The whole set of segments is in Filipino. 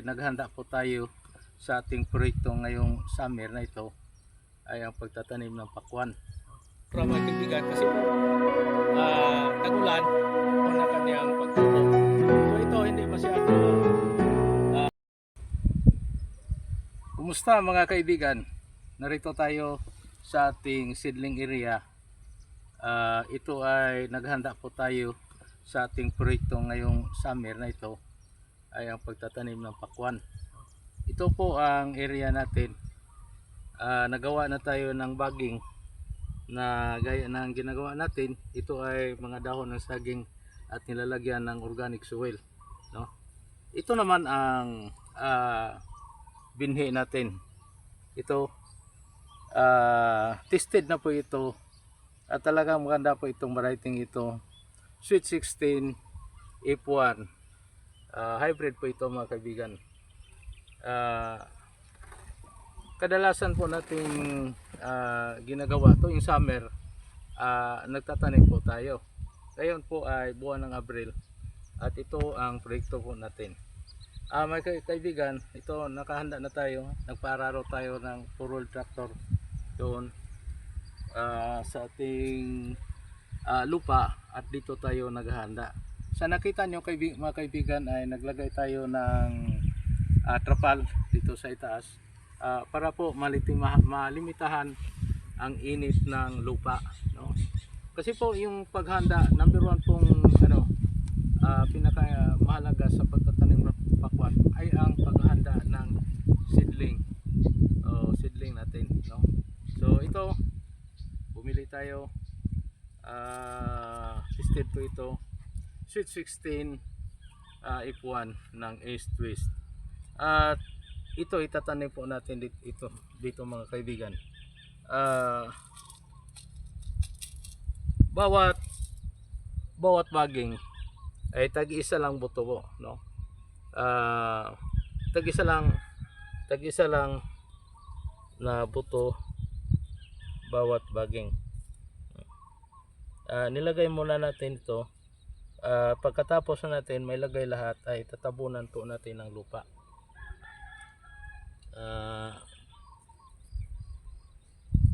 Naghanda po tayo sa ating proyekto ngayong summer na ito ay ang pagtatanim ng pakwan. Para mga kaibigan kasi po ah, tagulan o na kanyang pagtubo. So ito hindi masyado Kumusta mga kaibigan? Narito tayo sa ating seedling area. Ah, ito ay naghanda po tayo sa ating proyekto ngayong summer na ito ay ang pagtatanim ng pakwan. Ito po ang area natin. Ah, nagawa na tayo ng bagging na gaya ng ginagawa natin. Ito ay mga dahon ng saging at nilalagyan ng organic soil. No? Ito naman ang ah, binhi natin. Ito ah, tested na po ito at talagang maganda po itong variety ito. Sweet 16 F1 Ah, hybrid po ito mga kaibigan. Ah, kadalasan po nating ah, ginagawa to yung summer ah, nagtatanim po tayo. Ngayon po ay buwan ng Abril at ito ang proyekto po natin. Ah, mga kaibigan, ito nakahanda na tayo. Nagpaararo tayo ng four-wheel tractor doon ah, sa ating ah, lupa at dito tayo naghahanda. Sa nakita nyo kaibi- mga kaibigan ay naglagay tayo ng ah, trapal dito sa itaas ah, para po malitim, ma- malimitahan ang init ng lupa. No? Kasi po yung paghanda, number one pong ano, ah, pinaka mahalaga sa pagtatanim ng pakwan ay ang paghanda ng seedling. O seedling natin, no? So ito bumili tayo ah tested po ito Sweet 16 ah, F1 ng East West. At ito itatanim po natin dito, ito, dito mga kaibigan. Ah bawat bawat baging ay tag-isa lang buto po, no? Ah, tag-isa lang tag-isa lang na buto bawat baging. Ah, nilagay muna natin ito. Ah, pagkatapos na natin may lagay lahat ay tatabunan po natin ng lupa. Ah,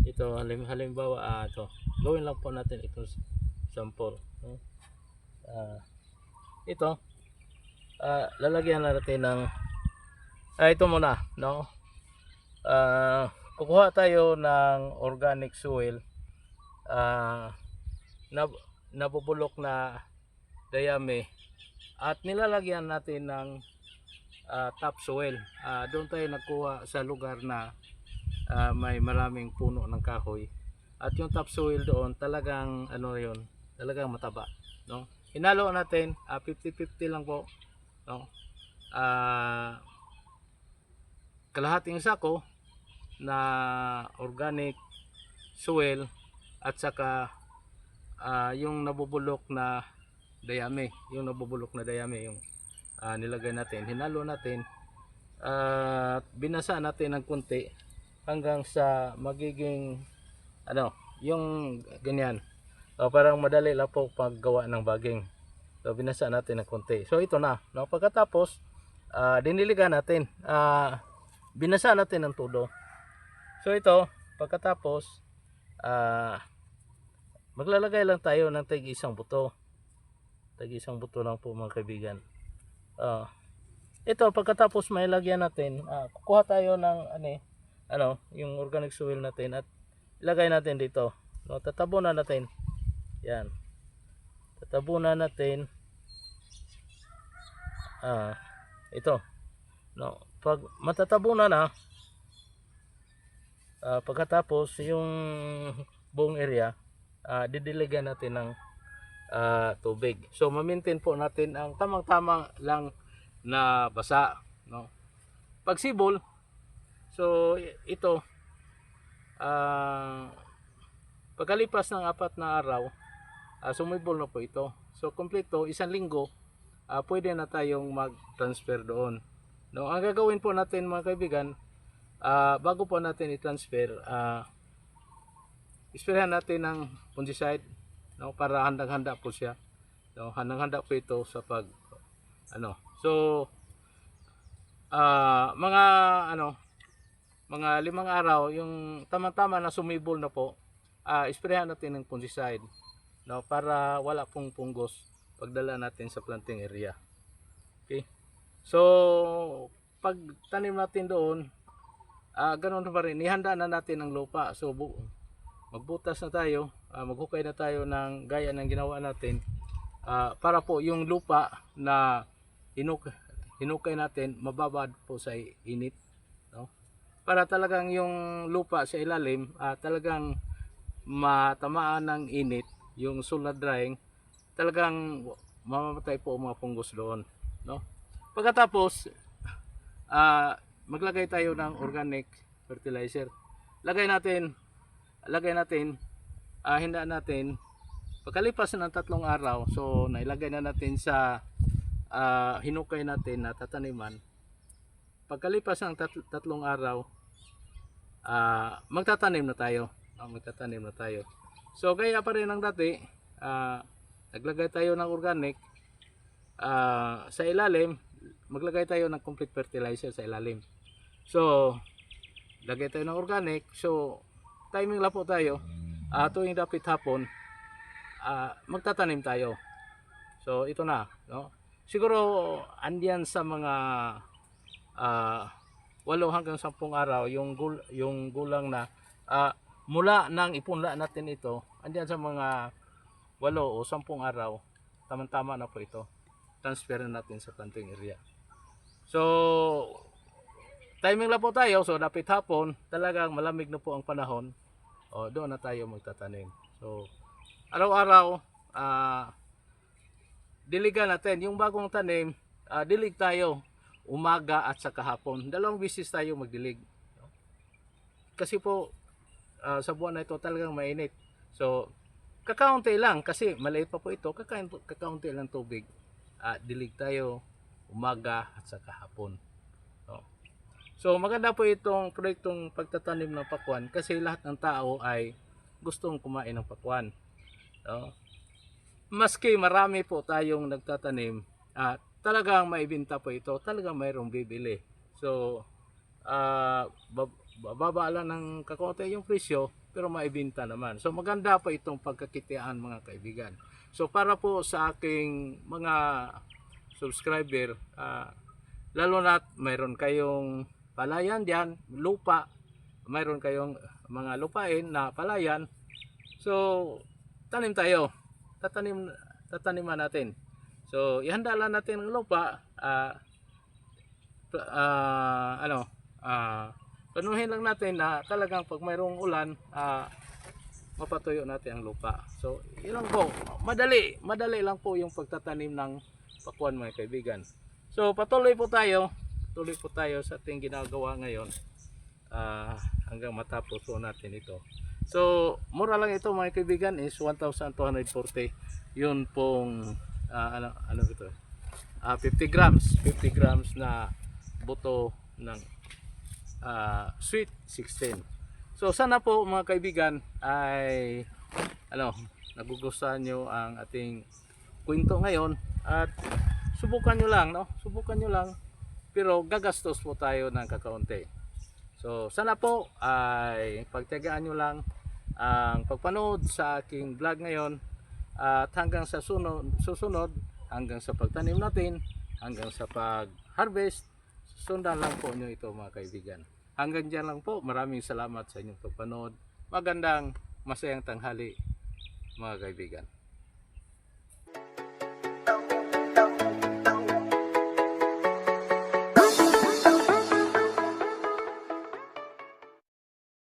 ito halim halimbawa ah, ito gawin lang po natin ito sample? Ah, ito ah, lalagyan na natin ng ah, ito muna no Ah, kukuha tayo ng organic soil ah, na nabubulok na dayami at nilalagyan natin ng ah, topsoil. Ah, doon tayo nagkuha sa lugar na ah, may maraming puno ng kahoy. At yung topsoil doon talagang ano yun talagang mataba no? Hinalo natin ah, 50-50 lang po no? Ah kalahating sako na organic soil at saka ah, yung nabubulok na dayami yung nabubulok na dayami yung ah, nilagay natin hinalo natin at binasa natin ng konti hanggang sa magiging ano yung ganyan. O, parang madali lang po paggawa ng baging. So binasa natin ng konti. So ito na no? pagkatapos ah, diniligan natin. Ah, binasa natin ng todo. So ito pagkatapos ah, maglalagay lang tayo ng tag isang buto tag isang buto lang po mga kaibigan. Ah, ito pagkatapos may lagyan natin ah, kukuha tayo ng ano, eh, ano yung organic soil natin at ilagay natin dito. No tatabunan natin. Yan. Tatabunan natin. Ah ito. No pag matatabunan na ah, pagkatapos yung buong area ah, didiligan natin ng ah, tubig. So ma-maintain po natin ang tamang-tama lang na basa no? Pag sibol so ito ah pagkalipas ng apat na araw ah, sumibol na po ito. So kompleto isang linggo ah, pwede na tayong mag-transfer doon. No ang gagawin po natin mga kaibigan ah, bago po natin i-transfer ah isprayan natin ng fungicide no para handang-handa po siya. No handang-handa po ito sa pag ano. So ah, mga ano mga limang araw yung tama-tama na sumibol na po ah isprehan natin ng fungicide no para wala pong punggos pagdala natin sa planting area. Okay? So pag tanim natin doon ah ganun pa rin. Ihanda na natin ang lupa. So magbutas na tayo ah, maghukay na tayo ng gaya ng ginawa natin ah, para po yung lupa na hinuk hinukay natin mababad po sa init no? Para talagang yung lupa sa ilalim ah, talagang matamaan ng init yung solar drying talagang mamamatay po mga punggos doon no? Pagkatapos ah, maglagay tayo ng organic fertilizer. Lagay natin lagay natin ah, hinda natin. Pagkalipas ng tatlong araw so nailagay na natin sa ah, hinukay natin na tataniman. Pagkalipas ng tat- tatlong araw ah, magtatanim na tayo. Ah, magtatanim na tayo. So gaya pa rin ng dati ah, naglagay tayo ng organic ah, sa ilalim maglagay tayo ng complete fertilizer sa ilalim. So lagay tayo ng organic. So timing lang po tayo. Ah, tuwing dapit hapon ah, magtatanim tayo. So ito na no? Siguro andyan sa mga ah, walo hanggang sampung araw yung gul yung gulang na ah, mula nang ipunla natin ito andyan sa mga walo o sampung araw tamang-tama na po ito. Transfer na natin sa planting area. So timing lang po tayo. So dapit hapon talagang malamig na po ang panahon. O doon na tayo magtatanim. So araw-araw ah diligan natin. Yung bagong tanim ah, dilig tayo umaga at sa kahapon dalawang bisis tayo magdilig. Kasi po ah, sa buwan na ito talagang mainit. So kakaunti lang kasi maliit pa po ito. Kakaunti lang tubig. Ah, dilig tayo umaga at sa kahapon? So maganda po itong proyektong pagtatanim ng pakwan kasi lahat ng tao ay gustong kumain ng pakwan. No? maski marami po tayong nagtatanim at talagang maibenta po ito talagang mayroong bibili. So bab- bababa lang ng kakaunti yung presyo pero maibenta naman. So maganda po itong pagkakitian mga kaibigan. So para po sa aking mga subscriber ah, lalo na mayroon kayong palayan diyan lupa mayroon kayong mga lupain na palayan so tanim tayo tatanim tataniman natin so ihanda lang natin ang lupa ah ah, ano ah Panuhin lang natin na talagang pag mayroong ulan, ah, mapatuyo natin ang lupa. So, yun po. Madali. Madali lang po yung pagtatanim ng pakwan mga kaibigan. So, patuloy po tayo. Tuloy po tayo sa ating ginagawa ngayon. ah, hanggang matapos po natin ito. So, mura lang ito mga kaibigan is 1,240. Yun pong, ah, ano, ano ito? Ah, 50 grams. 50 grams na buto ng ah, sweet 16. So sana po mga kaibigan ay ano, nagugustuhan nyo ang ating kwento ngayon at subukan nyo lang, no? Subukan nyo lang. Pero gagastos po tayo ng kakaunti. So sana po ay pagtiyagaan nyo lang ang pagpanood sa aking vlog ngayon at hanggang sa sunod, susunod hanggang sa pagtanim natin hanggang sa pag-harvest sundan lang po nyo ito mga kaibigan. Hanggang dyan lang po. Maraming salamat sa inyong pagpanood. Magandang masayang tanghali mga kaibigan